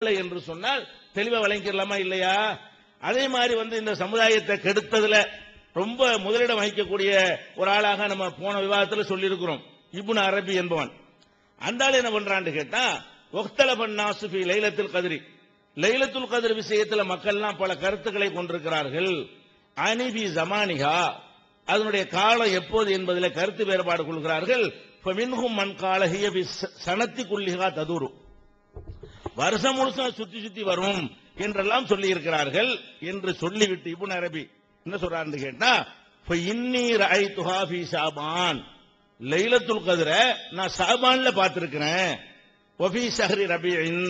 என்று சொன்னால் தெளிவா வழங்கிடலாமா இல்லையா? அதே மாதிரி வந்து இந்த சமுதாயத்தை கெடுத்ததுல ரொம்ப முதலிடம் வகிக்கக்கூடிய ஒரு ஆளாக நம்ம போன விவாதத்தில் சொல்லியிருக்கிறோம். இபுன் அரபி என்பவன். அந்த ஆள் என்ன பண்றான்னு கேட்டா ஒக்தலபன் நாசுபி லைலத்தில் கதிரி. லைலத்துல் கதிர் விஷயத்தில் மக்கள்லாம் பல கருத்துக்களை கொண்டிருக்கிறார்கள். அனிபி ஜமானிகா அதனுடைய காலம் எப்போது என்பதில் கருத்து வேறுபாடு கொள்கிறார்கள். மின்ஹும் மண் காலகிய சனத்தி குல்லிகா ததுரு. வருஷம் முழுசா சுத்தி சுத்தி வரும் என்றெல்லாம் சொல்லி இருக்கிறார்கள் என்று சொல்லிவிட்டு இபுன் அரபி என்ன சொல்றாருன்னு கேட்டா இப்ப இன்னீர் ஐ துஹாபி சாபான் லைலத்துல் கதிர நான் சாபான்ல பார்த்திருக்கிறேன். ஒபி ஷஹரி ரபியின்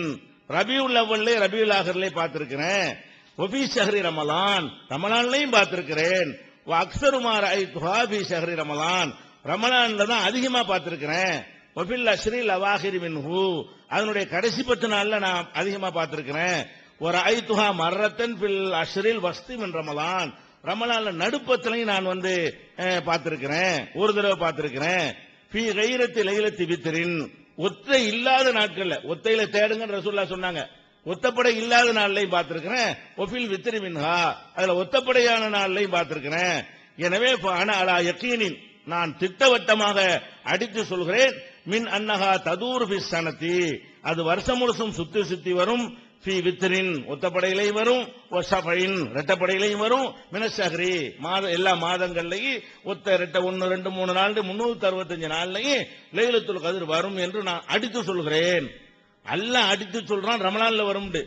ரபியுல் அவ்வல்ல ரபியுல் ஆகர்ல பார்த்திருக்கிறேன். ஒபி ஷஹரி ரமலான். ரமலான்லையும் பார்த்திருக்கிறேன். அக்சருமார் ஐ துஹாபி சஹரி ரமலான். ரமலான்ல தான் அதிகமா பார்த்திருக்கிறேன். ஒபில் அஷ்ரில் அவாஹிரி மின்ஹு. அதனுடைய கடைசி பத்து நாள்ல நான் அதிகமா பார்த்திருக்கிறேன். ஒரு ஐத்துஹா மர்ரத்தன் பில் அஷ்ரில் வஸ்தி மின் ரமலான். ரமலான்ல நடுப்பத்திலையும் நான் வந்து பார்த்திருக்கிறேன். ஒரு தடவை பார்த்திருக்கிறேன். பி கைரத்தி லைலத்தி வித்திரின் ஒத்தை இல்லாத நாட்கள்ல ஒத்தையில தேடுங்கன்னு ரசூல்லா சொன்னாங்க. ஒத்தப்படை இல்லாத நாள்லையும் பார்த்திருக்கிறேன். ஒஃபில் வித்திரி மின்ஹா. அதுல ஒத்தப்படையான நாள்லையும் பார்த்திருக்கிறேன். எனவே ஆனா அலா யக்கீனின் நான் திட்டவட்டமாக அடித்து சொல்கிறேன். மின் அன்னகா ததூர் சனத்தி அது வருஷம் முழுசும் சுத்தி சுத்தி வரும். ஃபி வித்ரின் ஒத்தப்படையிலையும் வரும். ஒசபைன் ரெட்டப்படையிலையும் வரும். மினசஹரி மாத எல்லா மாதங்கள்லையும் ஒத்த ரெட்ட ஒன்னு ரெண்டு மூணு நாள் முன்னூத்தி அறுபத்தஞ்சு நாள்லையும் லைலத்துல் கதிர் வரும் என்று நான் அடித்து சொல்கிறேன். அல்ல அடித்து சொல்றான் ரமலான்ல வரும்னு.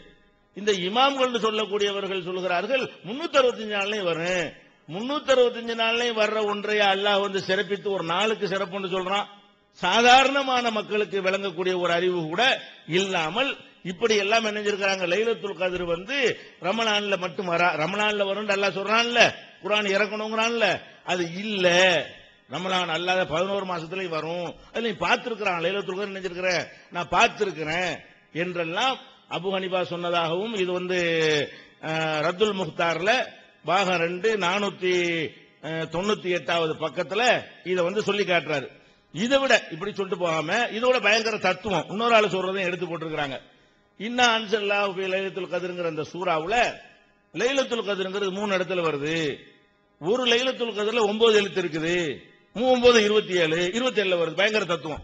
இந்த இமாம்கள் சொல்லக்கூடியவர்கள் சொல்கிறார்கள் முன்னூத்தி அறுபத்தஞ்சு நாள்லயும் வரும் முன்னூத்தி அறுபத்தஞ்சு நாள்லையும் வர்ற ஒன்றைய அல்லாஹ் வந்து சிறப்பித்து ஒரு நாளுக்கு சிறப்புன்னு சொல்றான். சாதாரணமான மக்களுக்கு விளங்கக்கூடிய ஒரு அறிவு கூட இல்லாமல் இப்படி எல்லாம் நினைஞ்சிருக்கிறாங்க. லைலத்துல் கதிர் வந்து ரமலான்ல மட்டும் வரா ரமலான்ல வரும் அல்லா சொல்றான்ல. குரான் இறக்கணுங்கிறான்ல. அது இல்ல. ரமலான் அல்லாத பதினோரு மாசத்துலயும் வரும். அதுல நீ பார்த்திருக்கிறான். லைலத்துல் கதிர் நினைச்சிருக்கிறேன் நான் பார்த்திருக்கிறேன் என்றெல்லாம் அபு ஹனிபா சொன்னதாகவும் இது வந்து ரத்துல் முக்தார்ல பாகம் ரெண்டு நானூத்தி தொண்ணூத்தி எட்டாவது பக்கத்துல இதை வந்து சொல்லி காட்டுறாரு. இதை விட இப்படி சொல்லிட்டு போகாம இதோட பயங்கர தத்துவம். இன்னொரு ஆள் சொல்றதையும் எடுத்து போட்டிருக்கிறாங்க. இன்னா அன்சல்லா லைலத்துல் கதிருங்கிற அந்த சூறாவுல லைலத்துல் கதிருங்கிறது மூணு இடத்துல வருது. ஒரு லைலத்துல் கதிர்ல ஒன்பது எழுத்து இருக்குது. மூ ஒன்பது இருபத்தி ஏழு இருபத்தி ஏழுல வருது. பயங்கர தத்துவம்.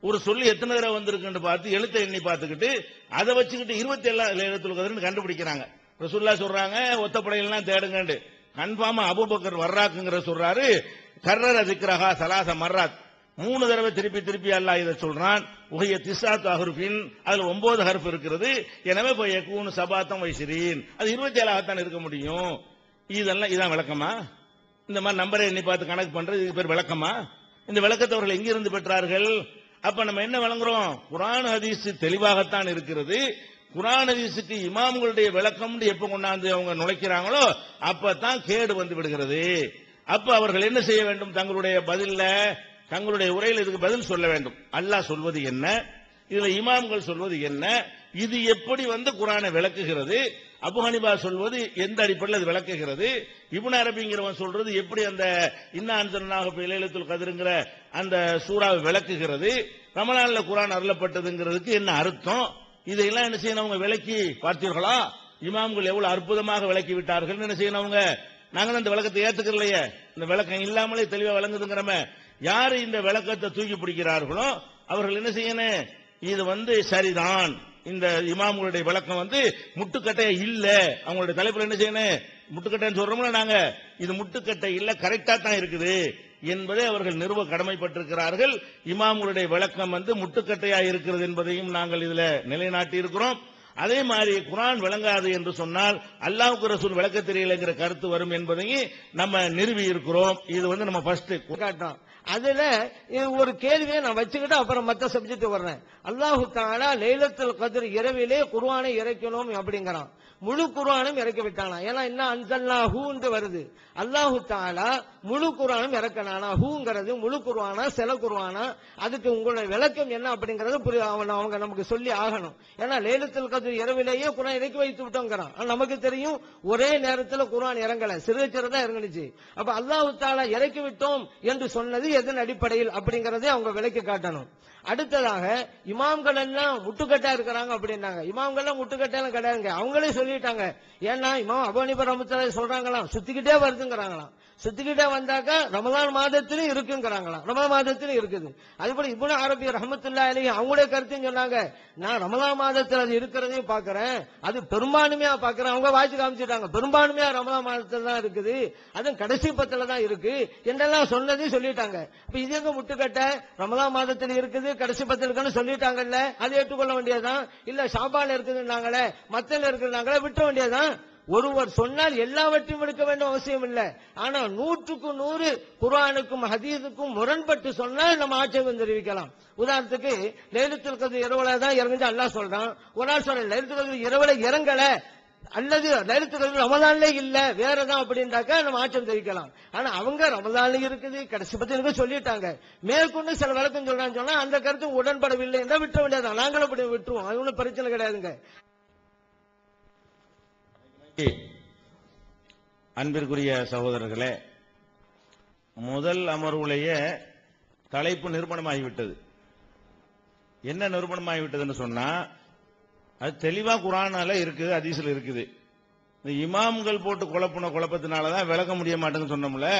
ஒரு சொல்லி எத்தனை தடவை வந்திருக்குன்னு பார்த்து எழுத்தை எண்ணி பார்த்துக்கிட்டு அதை வச்சுக்கிட்டு இருபத்தி ஏழு லைலத்துல் கதிர்னு கண்டுபிடிக்கிறாங்க. ரசூல்லா சொல்றாங்க ஒத்தப்படையெல்லாம் தேடுங்கண்டு கன்ஃபார்மா அபுபக்கர் வர்றாக்குங்கிற சொல்றாரு. கர்ரர திக்ரஹா சலாச மர்ராத். மூணு தடவை திருப்பி திருப்பி அல்லாஹ் இதை சொல்றான். உகைய திசாத் அஹருஃபின். அதுல ஒன்பது ஹர்ஃப் இருக்கிறது எனவே போய் கூணு சபாத்தம் வைசிரீன். அது இருபத்தி ஏழாகத்தான் இருக்க முடியும். இதெல்லாம் இதான் விளக்கமா? இந்த மாதிரி நம்பரை எண்ணி பார்த்து கணக்கு பண்றது இது பேர் விளக்கமா? இந்த விளக்கத்தை அவர்கள் எங்கிருந்து பெற்றார்கள்? அப்ப நம்ம என்ன வழங்குறோம்? குரான் ஹதீஸ் தெளிவாகத்தான் இருக்கிறது. குரான் ஹதீஸுக்கு இமாம்களுடைய விளக்கம் எப்ப கொண்டாந்து அவங்க நுழைக்கிறாங்களோ அப்பதான் கேடு வந்து விடுகிறது. அப்ப அவர்கள் என்ன செய்ய வேண்டும்? தங்களுடைய பதில்ல தங்களுடைய உரையில் இதுக்கு பதில் சொல்ல வேண்டும். அல்லாஹ் சொல்வது என்ன? இதுல இமாம்கள் சொல்வது என்ன? இது எப்படி வந்து குரானை விளக்குகிறது? அபு ஹனிபா சொல்வது எந்த அடிப்படையில் அது விளக்குகிறது? இப்னு அரபிங்கிறவன் சொல்றது எப்படி அந்த இன்னாந்தனாக இளையத்தில் கதிருங்கிற அந்த சூறாவை விளக்குகிறது? ரமலான்ல குரான் அருளப்பட்டதுங்கிறதுக்கு என்ன அர்த்தம்? இதையெல்லாம் என்ன செய்யணும் அவங்க விளக்கி பார்த்தீர்களா? இமாம்கள் எவ்வளவு அற்புதமாக விளக்கி விட்டார்கள். என்ன செய்யணும் அவங்க? நாங்களும் அந்த இந்த விளக்கத்தை ஏத்துக்கலையே இந்த விளக்கம் இல்லாமலே தெளிவா விளங்குதுங்கிறம. யார் இந்த விளக்கத்தை தூக்கி பிடிக்கிறார்களோ அவர்கள் என்ன செய்யணும்? இது வந்து சரிதான். இந்த இமாம்களுடைய விளக்கம் வந்து முட்டுக்கட்டையா இல்ல. அவங்களுடைய தலைப்புல என்ன செய்யணும்? முட்டுக்கட்டைன்னு சொல்றோம்ல நாங்க. இது முட்டுக்கட்டை இல்ல கரெக்டா தான் இருக்குது என்பதை அவர்கள் நிறுவ கடமைப்பட்டிருக்கிறார்கள். இமாம்களுடைய விளக்கம் வந்து முட்டுக்கட்டையா இருக்கிறது என்பதையும் நாங்கள் இதுல நிலைநாட்டி இருக்கிறோம் அதே மாதிரி குரான் விளங்காது என்று சொன்னால் அல்லாவுக்கு ரசூல் விளக்க தெரியலைங்கிற கருத்து வரும் என்பதையும் நம்ம நிறுவி இருக்கிறோம். இது வந்து நம்ம ஃபர்ஸ்ட் காட்டும். அதுல இது ஒரு கேள்வியை நான் வச்சுக்கிட்டு அப்புறம் மத்த சப்ஜெக்ட் வர்றேன். அல்லாஹு தாலா லைலத்தில் கதிர் இரவிலே குர்ஆனை இறைக்கணும் அப்படிங்கிறான். முழு குரானும் இறக்கி விட்டானா? ஏன்னா என்ன அன்சல்லா ஹூன்னு வருது. அல்லாஹு தாலா முழு குரானும் இறக்கனானா? ஹூங்கிறது முழு குருவானா சில குருவானா அதுக்கு உங்களோட விளக்கம் என்ன அப்படிங்கறது புரிய அவன் அவங்க நமக்கு சொல்லி ஆகணும். ஏன்னா லேலத்தில் கதிர் இரவிலேயே குரான் இறக்கி வைத்து விட்டோங்கிறான். நமக்கு தெரியும் ஒரே நேரத்தில் குரான் இறங்கல. சிறு சிறுதா இறங்குனுச்சு. அப்ப அல்லாஹு தாலா இறக்கி விட்டோம் என்று சொன்னது எதன் அடிப்படையில் அப்படிங்கறதே அவங்க விளக்கி காட்டணும். அடுத்ததாக இமாம்கள் எல்லாம் முட்டுக்கட்டா இருக்கிறாங்க அப்படின்னாங்க. இமாம்கள் எல்லாம் முட்டுக்கட்டெல்லாம் கிடையாதுங்க. அவங்களே சொல்லி சொல்லிட்டாங்க. ஏன்னா இமாம் அபனிபர் ரமத்துல சொல்றாங்களாம். சுத்திக்கிட்டே வருதுங்கிறாங்களாம். சுத்திக்கிட்டே வந்தாக்கா ரமலான் மாதத்திலும் இருக்குங்கிறாங்களாம். ரமலான் மாதத்திலும் இருக்குது. அதுபோல இப்னு அரபி ரஹமத்துல்லா அலி அவங்களுடைய கருத்தையும் சொன்னாங்க. நான் ரமலான் மாதத்தில் அது இருக்கிறதையும் பாக்குறேன். அது பெரும்பான்மையா பாக்குறேன். அவங்க வாய்ச்சி காமிச்சிட்டாங்க. பெரும்பான்மையா ரமலான் மாதத்துல தான் இருக்குது. அதுவும் கடைசி பத்துல தான் இருக்கு. என்றெல்லாம் சொன்னதையும் சொல்லிட்டாங்க. இப்ப இது எங்க முட்டுக்கட்ட? ரமலான் மாதத்தில் இருக்குது கடைசி பத்தில் இருக்குன்னு சொல்லிட்டாங்கல்ல. அதை ஏற்றுக்கொள்ள வேண்டியதுதான். இல்ல ஷாபால இருக்குதுன்னாங்களே மத்தல இருக்குதுன்னாங்களே விட்ட வேண்டியதுதான். ஒருவர் சொன்னால் எல்லாவற்றையும் எடுக்க வேண்டும் அவசியம் இல்லை. ஆனா நூற்றுக்கு நூறு குரானுக்கும் ஹதீஸுக்கும் முரண்பட்டு சொன்னால் நம்ம ஆட்சேபம் தெரிவிக்கலாம். உதாரணத்துக்கு லைலத்துல் கதிர் இரவுல தான் இறங்குது அல்லா சொல்றான். ஒரு நாள் சொல்றேன் லைலத்துல் கதிர் இரவுல இறங்கல. அல்லது லைலத்துல் கதிர் ரமலான்ல இல்ல. வேறதான் அப்படின்றாக்கா நம்ம ஆட்சேபம் தெரிவிக்கலாம். ஆனா அவங்க ரமலான்ல இருக்குது. கடைசி பத்தி இருக்கு சொல்லிட்டாங்க. மேற்கொண்டு சில விளக்கம் சொல்றான்னு சொன்னா அந்த கருத்து உடன்படவில்லை என்றால் விட்ட வேண்டியதான் நாங்களும் அப்படி விட்டுருவோம். அது ஒன்றும் பிரச்சனை கிடையாதுங்க. அன்பிற்குரிய சகோதரர்களே முதல் அமர்வுலேயே தலைப்பு நிறுவனமாகிவிட்டது என்ன நிறுவனமாகிவிட்டதுன்னு சொன்னா அது தெளிவா குரானால இருக்குது அதிசல் இருக்குது. இந்த இமாம்கள் போட்டு குழப்பின குழப்பத்தினாலதான் விளக்க முடிய மாட்டேங்குன்னு சொன்னோம்ல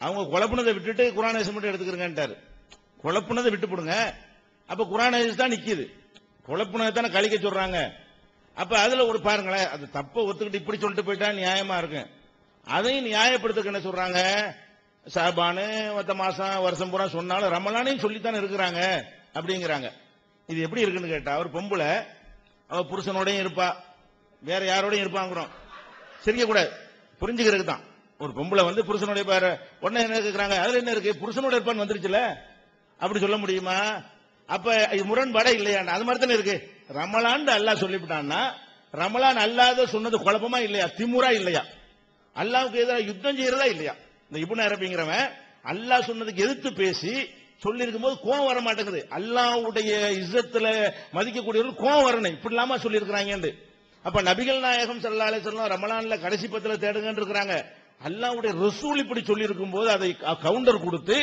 அவங்க குழப்பினதை விட்டுட்டு குரான் ஹதீஸ் மட்டும் எடுத்துக்கிறேன்ட்டாரு. குழப்பினதை விட்டு போடுங்க அப்ப குரான் ஹதீஸ் தான் நிக்குது. குழப்பினதை தானே கழிக்க சொல்றாங்க. அப்ப அதுல ஒரு பாருங்களேன் அது தப்ப ஒத்துக்கிட்டு இப்படி சொல்லிட்டு போயிட்டா நியாயமா இருக்கும். அதையும் நியாயப்படுத்துக்க என்ன சொல்றாங்க? சாபானு மத்த மாசம் வருஷம் பூரா சொன்னாலும் ரமலானையும் சொல்லித்தானே இருக்கிறாங்க அப்படிங்கிறாங்க. இது எப்படி இருக்குன்னு கேட்டா ஒரு பொம்பளை அவ புருஷனோடையும் இருப்பா வேற யாரோடையும் இருப்பாங்கிறோம். சிரிக்க கூடாது. புரிஞ்சுக்கிறதுக்கு தான். ஒரு பொம்பளை வந்து புருஷனுடைய பாரு உடனே என்ன இருக்கிறாங்க அதுல என்ன இருக்கு? புருஷனோட இருப்பான்னு வந்துருச்சுல? அப்படி சொல்ல முடியுமா? அப்ப இது முரண்பாடே இல்லையாண்டா. அது மாதிரி தானே இருக்கு. ரமலான் அல்லாஹ் சொல்லிவிட்டான்னா ரமலான் அல்லாத சொன்னது குழப்பமா இல்லையா? திமுறா இல்லையா? அல்லாவுக்கு எதிராக யுத்தம் செய்யறதா இல்லையா? இந்த இபுன அரபிங்கிறவன் அல்லாஹ் சொன்னதுக்கு எதிர்த்து பேசி சொல்லி இருக்கும்போது கோவம் வர மாட்டேங்குது. அல்லாவுடைய இஸ்ஸத்துல மதிக்கக்கூடியவர்கள் கோவம் வரணும். இப்படி இல்லாம சொல்லியிருக்கிறாங்க அப்ப நபிகள் நாயகம் சல்லா அலைஹி வஸல்லம் ரமலான்ல கடைசி பத்துல தேடுங்கன்னு இருக்கிறாங்க. அல்லாவுடைய ரசூல் இப்படி சொல்லி இருக்கும்போது அதை கவுண்டர் கொடுத்து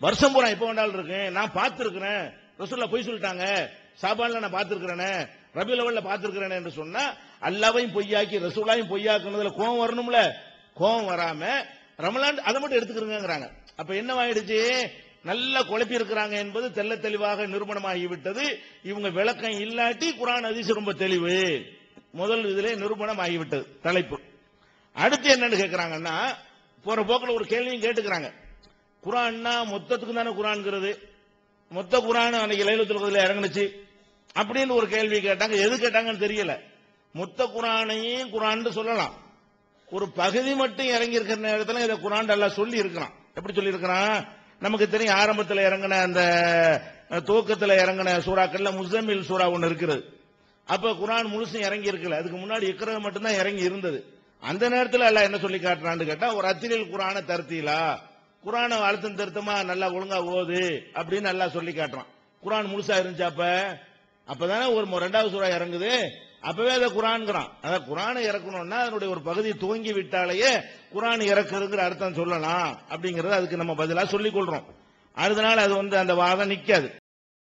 வருஷம் பூரா எப்ப வேண்டாலும் இருக்கேன் நான் பார்த்துருக்கிறேன். ரசூல்லா பொய் சொல்லிட்டாங்க. சாபான்ல நான் பார்த்திருக்கிறேனே ரபி லெவல்ல பார்த்திருக்கிறேன் என்று சொன்னா அல்லாவையும் பொய்யாக்கி ரசூலாவையும் பொய்யாக்குனதுல கோவம் வரணும்ல? கோவம் வராம ரமலான் அதை மட்டும் எடுத்துக்கிறேங்கிறாங்க அப்ப என்னவாயிடுச்சு? நல்லா குழப்பி இருக்கிறாங்க என்பது தெள்ள தெளிவாக நிரூபணமாகிவிட்டது. இவங்க விளக்கம் இல்லாட்டி குரான் அதிசு ரொம்ப தெளிவு. முதல் இதிலே நிரூபணம் ஆகிவிட்டது தலைப்பு. அடுத்து என்னன்னு கேட்கிறாங்கன்னா போற போக்கில் ஒரு கேள்வியும் கேட்டுக்கிறாங்க. குரான்னா மொத்தத்துக்கு தானே குரான்ங்கிறது? மொத்த குரான் அன்னைக்கு லைலத்தில் கதிரில் இறங்குனுச்சு. அப்படின்னு ஒரு கேள்வி கேட்டாங்க. எது கேட்டாங்கன்னு தெரியல. மொத்த குரானையும் குரான் சொல்லலாம். ஒரு பகுதி மட்டும் இறங்கி இருக்கிற நேரத்தில் இதை குரான் எல்லாம் சொல்லி இருக்கிறான் எப்படி சொல்லி இருக்கிறான் நமக்கு தெரியும் ஆரம்பத்தில் இறங்கின அந்த துவக்கத்தில் இறங்கின சூறாக்கள்ல முசமில் சூறா ஒன்று இருக்கிறது அப்ப குரான் முழுசும் இறங்கி இருக்கல அதுக்கு முன்னாடி இக்ரா மட்டும்தான் இறங்கி இருந்தது. அந்த நேரத்தில் எல்லாம் என்ன சொல்லி காட்டுறான்னு கேட்டா ஒரு அத்திரில் குரான தருத்தீலா? குரானை அழுத்தம் திருத்தமா? நல்லா ஒழுங்கா ஓது. அப்படின்னு நல்லா சொல்லி காட்டுறான். குரான் முழுசா இருந்துச்சு அப்ப? அப்பதானே ஒரு ரெண்டாவது சூறா இறங்குது. அப்பவே அதை குரான்கிறான். அதான் குரானை இறக்கணும்னா அதனுடைய ஒரு பகுதி துவங்கி விட்டாலேயே குரான் இறக்குறதுங்கிற அர்த்தம் சொல்லலாம் அப்படிங்கறது அதுக்கு நம்ம பதிலா சொல்லிக் கொள்றோம். அதனால அது வந்து அந்த வாதம் நிக்காது.